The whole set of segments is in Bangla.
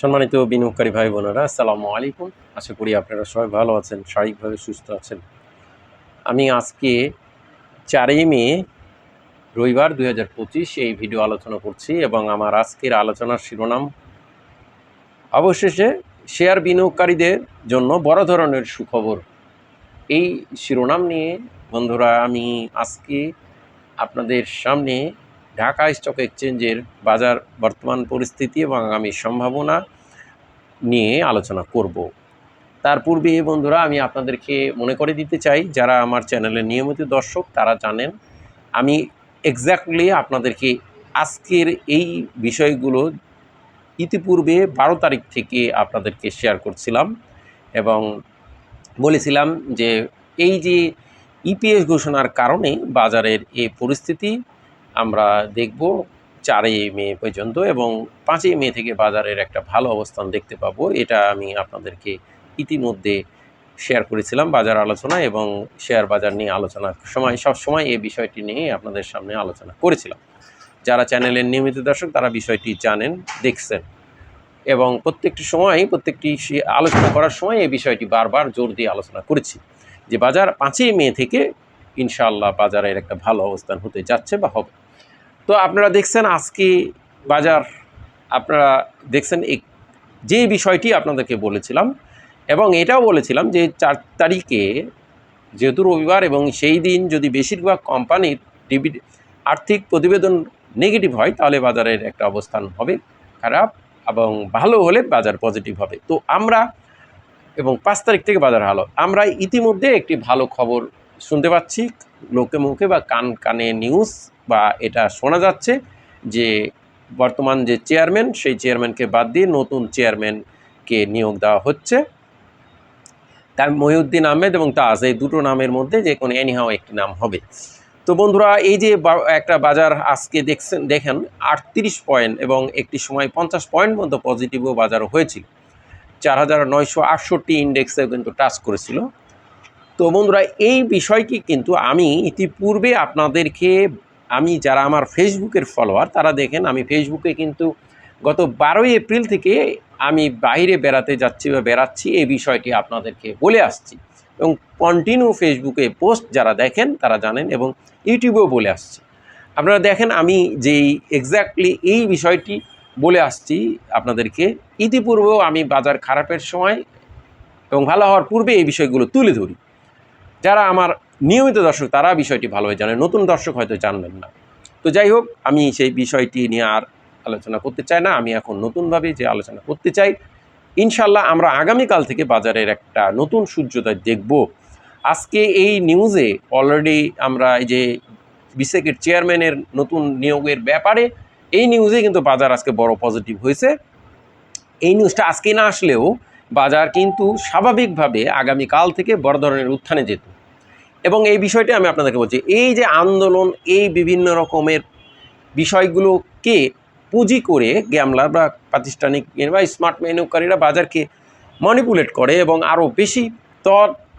সম্মানিত বিনিয়োগকারী ভাই বোনেরা, আসসালামু আলাইকুম। আশা করি আপনারা সবাই ভালো আছেন, শারীরিকভাবে সুস্থ আছেন। আমি আজকে চারই মে, রবিবার দুই হাজার পঁচিশ এই ভিডিও আলোচনা করছি এবং আমার আজকের আলোচনার শিরোনাম অবশেষে শেয়ার বিনিয়োগকারীদের জন্য বড় ধরনের সুখবর। এই শিরোনাম নিয়ে বন্ধুরা, আমি আজকে আপনাদের সামনে ঢাকা স্টক এক্সচেঞ্জের বাজার বর্তমান পরিস্থিতি এবং আগামী সম্ভাবনা নিয়ে আলোচনা করব। তার পূর্বে বন্ধুরা, আমি আপনাদেরকে মনে করে দিতে চাই, যারা আমার চ্যানেলের নিয়মিত দর্শক, তারা জানেন, আমি এক্স্যাক্টলি আপনাদেরকে আজকের এই বিষয়গুলো ইতিপূর্বে বারো তারিখ থেকে আপনাদেরকে শেয়ার করছিলাম এবং বলেছিলাম যে এই যে ইপিএস ঘোষণার কারণে বাজারের এই পরিস্থিতি আমরা দেখব চারই মে পর্যন্ত এবং পাঁচই মে থেকে বাজারের একটা ভালো অবস্থান দেখতে পাবো। এটা আমি আপনাদেরকে ইতিমধ্যে শেয়ার করেছিলাম বাজার আলোচনা এবং শেয়ার বাজার নিয়ে আলোচনার সময়, সব সময় এই বিষয়টি নিয়ে আপনাদের সামনে আলোচনা করেছিলাম। যারা চ্যানেলের নিয়মিত দর্শক, তারা বিষয়টি জানেন, দেখছেন এবং প্রত্যেকটি সময়, প্রত্যেকটি আলোচনা করার সময় এই বিষয়টি বারবার জোর দিয়ে আলোচনা করেছি যে বাজার পাঁচই মে থেকে ইনশাআল্লাহ বাজারের একটা ভালো অবস্থান হতে যাচ্ছে বা হবে। তো আপনারা দেখছেন আজকে বাজার, আপনারা দেখছেন এক যে বিষয়টি আপনাদেরকে বলেছিলাম এবং এটাও বলেছিলাম যে চার তারিখে যেহেতু রবিবার এবং সেই দিন যদি বেশিরভাগ কোম্পানির ডিবি আর্থিক প্রতিবেদন নেগেটিভ হয়, তাহলে বাজারের একটা অবস্থান হবে খারাপ এবং ভালো হলে বাজার পজিটিভ হবে। তো আমরা এবং পাঁচ তারিখ থেকে বাজার ভালো। আমরা ইতিমধ্যে একটি ভালো খবর শুনতে পাচ্ছি, লোকে মুখে বা কান কানে নিউজ বা এটা শোনা যাচ্ছে যে বর্তমান যে চেয়ারম্যান, সেই চেয়ারম্যানকে বাদ দিয়ে নতুন চেয়ারম্যানকে নিয়োগ দেওয়া হচ্ছে। তার মহিউদ্দিন আহমেদ এবং তাজ, এই দুটো নামের মধ্যে যে কোনো এনিহাও একটি নাম হবে। তো বন্ধুরা, এই যে একটা বাজার আজকে দেখছেন, দেখেন, আটত্রিশ পয়েন্ট এবং একটি সময় পঞ্চাশ পয়েন্ট মতো পজিটিভও বাজারও হয়েছিল। চার হাজার নয়শো আটষট্টি ইন্ডেক্সে কিন্তু টাচ করেছিল। তো বন্ধুরা, এই বিষয়টি কিন্তু আমি ইতিপূর্বে আপনাদেরকে আমি যারা আমার ফেসবুকের ফলোয়ার তারা দেখেন আমি ফেসবুকে কিন্তু গত বারোই এপ্রিল থেকে আমি বাইরে বেড়াতে যাচ্ছি বা বেড়াচ্ছি এই বিষয়টি আপনাদেরকে বলে আসছি। এবং কন্টিনিউ ফেসবুকে পোস্ট যারা দেখেন, তারা জানেন এবং ইউটিউবেও বলে আসছি। আপনারা দেখেন আমি যেই এক্স্যাক্টলি এই বিষয়টি বলে আসছি আপনাদেরকে, ইতিপূর্বেও আমি বাজার খারাপের সময় এবং ভালো হওয়ার পূর্বে এই বিষয়গুলো তুলে ধরি। যারা আমার নিয়মিত দর্শক তারা বিষয়টি ভালোভাবে জানে, নতুন দর্শক হয়তো জানবেন না। তো যাই হোক, আমি সেই বিষয়টি নিয়ে আর আলোচনা করতে চাই না। আমি এখন নতুনভাবে যে আলোচনা করতে চাই ইনশাল্লাহ আমরা আগামীকাল থেকে বাজারের একটা নতুন সূর্যোদয় দেখব। আজকে এই নিউজে অলরেডি আমরা এই যে বিসেকের চেয়ারম্যানের নতুন নিয়োগের ব্যাপারে, এই নিউজে কিন্তু বাজার আজকে বড় পজিটিভ হয়েছে। এই নিউজটা আজকে না আসলেও বাজার কিন্তু স্বাভাবিকভাবে আগামীকাল থেকে বড় ধরনের উত্থানে যেত। এবং এই বিষয়টি আমি আপনাদেরকে বলছি, এই যে আন্দোলন, এই বিভিন্ন রকমের বিষয়গুলোকে পুঁজি করে গ্যামলার বা প্রাতিষ্ঠানিক বা স্মার্ট মেনুকারীরা বাজারকে মনিপুলেট করে এবং আরও বেশি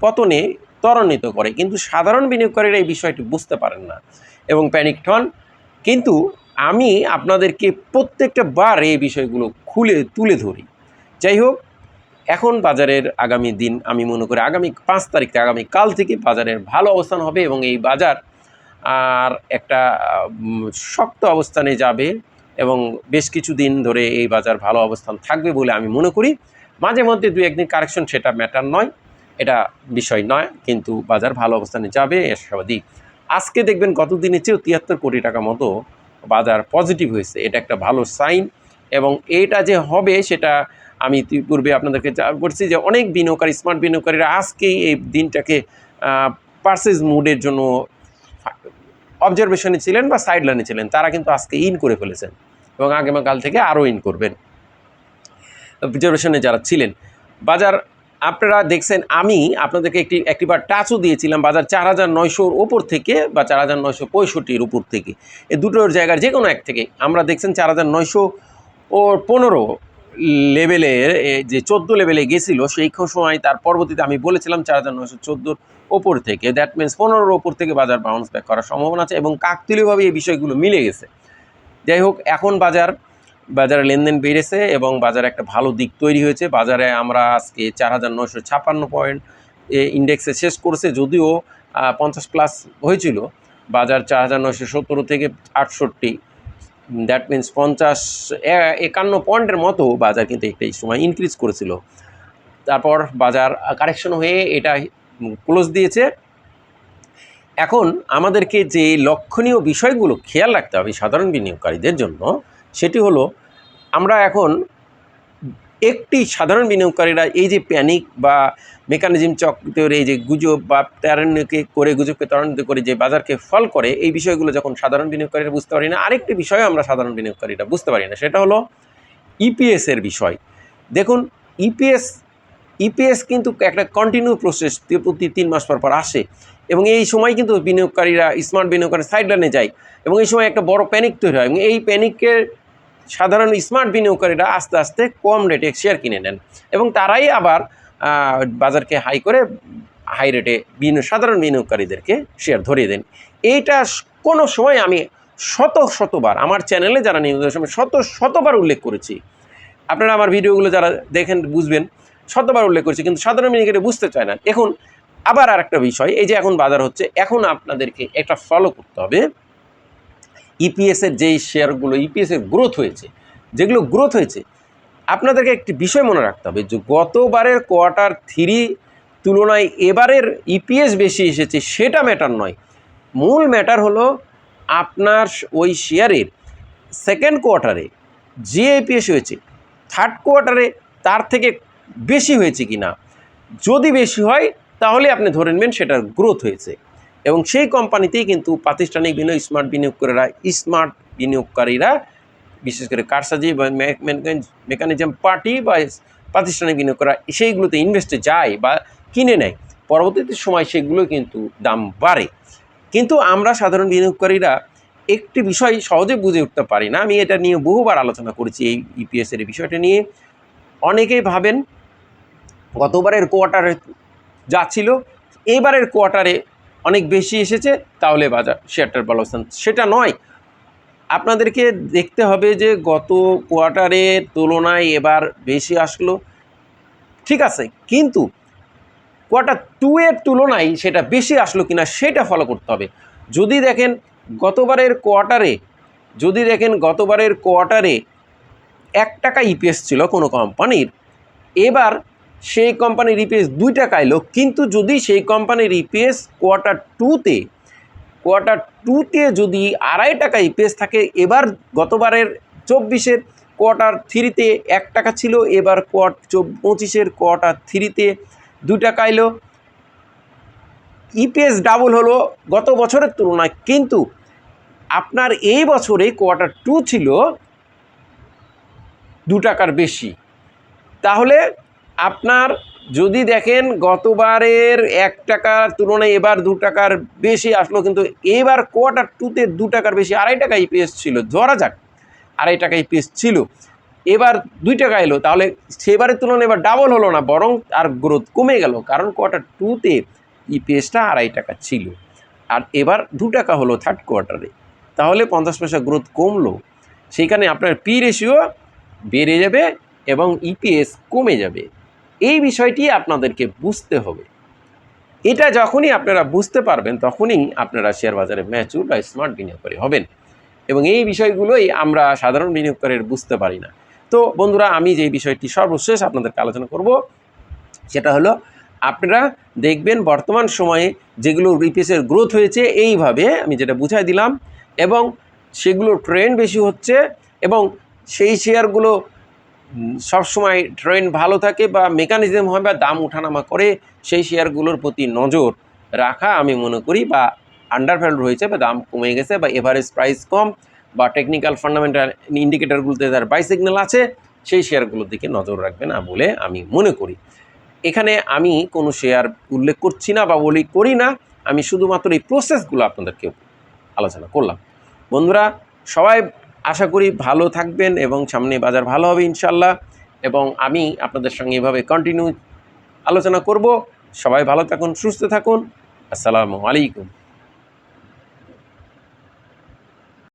পতনে ত্বরান্বিত করে। কিন্তু সাধারণ বিনিয়োগকারীরা এই বিষয়টি বুঝতে পারেন না এবং প্যানিক হন। কিন্তু আমি আপনাদেরকে প্রত্যেকটা বার এই বিষয়গুলো খুলে, তুলে ধরি। যাই হোক এখন বাজারের আগামী দিন, আমি মনে করি আগামী পাঁচ তারিখ আগামী কাল থেকে বাজারের ভালো অবস্থান হবে এবং এই বাজার আর একটা শক্ত অবস্থানে যাবে এবং বেশ কিছু দিন ধরে এই বাজার ভালো অবস্থান থাকবে বলে আমি মনে করি। মাঝে মধ্যে দু একদিন কারেকশন সেটা ম্যাটার নয়, এটা বিষয় নয়, কিন্তু বাজার ভালো অবস্থানে যাবে আশাবাদী আজকে দেখবেন গত দিনের চেয়েও তিয়াত্তর কোটি টাকা মতো বাজার পজিটিভ হয়েছে, এটা একটা ভালো সাইন এবং এটা যে হবে সেটা আমি পূর্বে আপনাদেরকে বলছি যে অনেক বিনিয়োগকারী স্মার্ট বিনিয়োগকারীরা আজকেই এই দিনটাকে পার্সেস মুডের জন্য অবজারভেশনে ছিলেন বা সাইড লাইনে ছিলেন। তারা কিন্তু আজকে ইন করে ফেলেছেন এবং আগামীকাল থেকে আরও ইন করবেন। অবজারভেশনে যারা ছিলেন, বাজার আপনারা দেখছেন, আমি আপনাদেরকে একটি, একটিবার টাচও দিয়েছিলাম বাজার চার হাজার নয়শোর ওপর থেকে বা চার হাজার নয়শো পঁয়ষট্টির উপর থেকে। এই দুটোর জায়গার যে কোনো এক থেকে। আমরা দেখছেন চার হাজার নয়শো ও পনেরো লেভেলের যে চোদ্দ লেভেলে গেছিল, সেই সময় তার পরবর্তীতে আমি বলেছিলাম চার হাজার নয়শো চোদ্দোর ওপর থেকে। দ্যাট মিনস পনেরোর ওপর থেকে বাজার বাউন্স ব্যাক করার সম্ভাবনা আছে এবং কাকতুলীয়ভাবে এই বিষয়গুলো মিলে গেছে। যাই হোক, এখন বাজার বাজারে লেনদেন বেড়েছে এবং বাজারে একটা ভালো দিক তৈরি হয়েছে। বাজারে আমরা আজকে চার হাজার নশো ছাপ্পান্ন পয়েন্ট এ ইন্ডেক্সে শেষ করেছে, যদিও পঞ্চাশ প্লাস হয়েছিল। বাজার চার হাজার নশো সত্তর থেকে আটষট্টি। দ্যাট মিন্স পঞ্চাশ একান্ন পয়েন্টের মতো বাজার কিন্তু একটা এই সময় ইনক্রিজ করেছিল। তারপর বাজার কারেকশন হয়ে এটা ক্লোজ দিয়েছে। এখন আমাদেরকে যে লক্ষণীয় বিষয়গুলো খেয়াল রাখতে হবে সাধারণ বিনিয়োগকারীদের জন্য, সেটি হলো আমরা এখন একটি সাধারণ বিনিয়োগকারীরা এই যে প্যানিক বা মেকানিজম চক্রের এই যে গুজব বা তারণ্যকে করে, গুজবকে ত্বরান্বিত করে যে বাজারকে ফল করে, এই বিষয়গুলো যখন সাধারণ বিনিয়োগকারীরা বুঝতে পারি না, আরেকটি বিষয় আমরা সাধারণ বিনিয়োগকারীরা বুঝতে পারি না, সেটা হলো ইপিএসের বিষয়। দেখুন ইপিএস ইপিএস কিন্তু একটা কন্টিনিউ প্রসেস প্রতি তিন মাস পর পর আসে এবং এই সময় কিন্তু বিনিয়োগকারীরা স্মার্ট বিনিয়োগকারী সাইডলাইনে যায় এবং এই সময় একটা বড় প্যানিক তৈরি হয় এবং এই প্যানিকের সাধারণ স্মার্ট বিনিয়োগকারীরা আস্তে আস্তে কম রেটে শেয়ার কিনে নেন। এবং তারাই আবার বাজারকে হাই করে হাই রেটে বিনিয়োগ সাধারণ বিনিয়োগকারীদেরকে শেয়ার ধরিয়ে দেন। এইটা কোনো সময় আমি শত, শতবার আমার চ্যানেলে যারা নিয়োগের সময় শত, শতবার উল্লেখ করেছি। আপনারা আমার ভিডিওগুলো যারা দেখেন, বুঝবেন, শতবার উল্লেখ করেছি, কিন্তু সাধারণ বিনিয়োগকারী বুঝতে চায় না। এখন আবার আরেকটা বিষয়, এই যে এখন বাজার হচ্ছে, এখন আপনাদেরকে একটা ফলো করতে হবে। ইপিএসের যেই শেয়ারগুলো ইপিএসের গ্রোথ হয়েছে, যেগুলো গ্রোথ হয়েছে, আপনাদেরকে একটি বিষয় মনে রাখতে হবে যে গতবারের কোয়ার্টার থ্রি তুলনায় এবারের ইপিএস বেশি এসেছে, সেটা ম্যাটার নয়। মূল ম্যাটার হলো আপনার ওই শেয়ারের সেকেন্ড কোয়ার্টারে যে ইপিএস হয়েছে থার্ড কোয়ার্টারে তার থেকে বেশি হয়েছে কি না যদি বেশি হয়, তাহলে আপনি ধরে নেবেন সেটার গ্রোথ হয়েছে। এবং সেই কোম্পানিতেই কিন্তু প্রাতিষ্ঠানিক বিনিয়োগ, স্মার্ট বিনিয়োগকারীরা স্মার্ট বিনিয়োগকারীরা, বিশেষ করে কারসাজি বা মেকানিজম পার্টি বা প্রাতিষ্ঠানিক বিনিয়োগকারীরা সেইগুলোতে ইনভেস্টে যায় বা কিনে নেয়। পরবর্তীতে সময় সেগুলো কিন্তু দাম বাড়ে। কিন্তু আমরা সাধারণ বিনিয়োগকারীরা একটি বিষয় সহজে বুঝে উঠতে পারি না। আমি এটা নিয়ে বহুবার আলোচনা করেছি এই ইপিএসের এই বিষয়টা নিয়ে। অনেকেই ভাবেন, গতবারের কোয়ার্টারে যা ছিল এবারের কোয়ার্টারে অনেক বেশি এসেছে, তাহলে বাজার শেয়ারটার ভালো অবস্থান। সেটা নয়, আপনাদেরকে দেখতে হবে যে গত কোয়ার্টারের তুলনায় এবার বেশি আসলো। ঠিক আছে, কিন্তু কোয়ার্টার টু এর তুলনায় সেটা বেশি আসলো কিনা সেটা ফলো করতে হবে। যদি দেখেন গতবারের কোয়ার্টারে যদি দেখেন গতবারের কোয়ার্টারে এক টাকা ইপিএস ছিল কোনো কোম্পানির এবার সেই কোম্পানির ইপিএস দুই টাকা এলো কিন্তু যদি সেই কোম্পানির ইপিএস কোয়ার্টার টুতে কোয়ার্টার টুতে যদি আড়াই টাকা ইপিএস থাকে, এবার গতবারের চব্বিশের কোয়ার্টার থ্রিতে এক টাকা ছিল, এবার কোয়ার্ট পঁচিশের কোয়ার্টার থ্রিতে দু টাকা এলো ইপিএস ডাবল হলো গত বছরের তুলনায়, কিন্তু আপনার এই বছরে কোয়ার্টার টু ছিল দু টাকার বেশি। তাহলে আপনার যদি দেখেন গতবারের এক টাকার তুলনায় এবার দু টাকার বেশি আসলো, কিন্তু এবার কোয়ার্টার টুতে দু টাকার বেশি, আড়াই টাকা ইপিএস ছিল, ধরা যাক, আড়াই টাকা ইপিএস ছিল। এবার দুই টাকা এলো, তাহলে সেবারের তুলনায় এবার ডাবল হলো না, বরং আর গ্রোথ কমে গেল, কারণ কোয়ার্টার টুতে ইপিএসটা আড়াই টাকা ছিল। আর এবার দু টাকা হলো থার্ড কোয়ার্টারে তাহলে পঞ্চাশ পয়সা গ্রোথ কমলো। সেইখানে আপনার পি রেশিও বেড়ে যাবে এবং ইপিএস কমে যাবে। এই বিষয়টি আপনাদেরকে বুঝতে হবে। এটা যখনই আপনারা বুঝতে পারবেন, তখনই আপনারা শেয়ার বাজারে ম্যাচুর বা স্মার্ট বিনিয়োগকারী হবেন। এবং এই বিষয়গুলোই আমরা সাধারণ বিনিয়োগকারীর বুঝতে পারি না। তো বন্ধুরা, আমি যে বিষয়টি সর্বশেষ আপনাদেরকে আলোচনা করব, সেটা হলো, আপনারা দেখবেন বর্তমান সময়ে যেগুলো রিপিএসের গ্রোথ হয়েছে, এইভাবে আমি যেটা বুঝাই দিলাম, এবং সেগুলোর ট্রেন্ড বেশি হচ্ছে, এবং সেই শেয়ারগুলো সবসময় ট্রেন্ড ভালো থাকে বা মেকানিজম হয় বা দাম ওঠানামা করে, সেই শেয়ারগুলোর প্রতি নজর রাখা আমি মনে করি বা আন্ডার ভ্যালু বা দাম কমে গেছে বা এভারেজ প্রাইস কম বা টেকনিক্যাল ফান্ডামেন্টাল ইন্ডিকেটারগুলোতে যার বাই সিগন্যাল আছে, সেই শেয়ারগুলোর দিকে নজর রাখবে না বলে আমি মনে করি। এখানে আমি কোনো শেয়ার উল্লেখ করছি না বা বলি করি না, আমি শুধুমাত্র এই প্রসেসগুলো আপনাদেরকে আলোচনা করলাম। বন্ধুরা, সবাই আশা করি ভালো থাকবেন এবং সামনে বাজার ভালো হবে ইনশাল্লাহ এবং আমি আপনাদের সঙ্গে এভাবে কন্টিনিউ আলোচনা করব। সবাই ভালো থাকুন, সুস্থ থাকুন। আসসালামু আলাইকুম।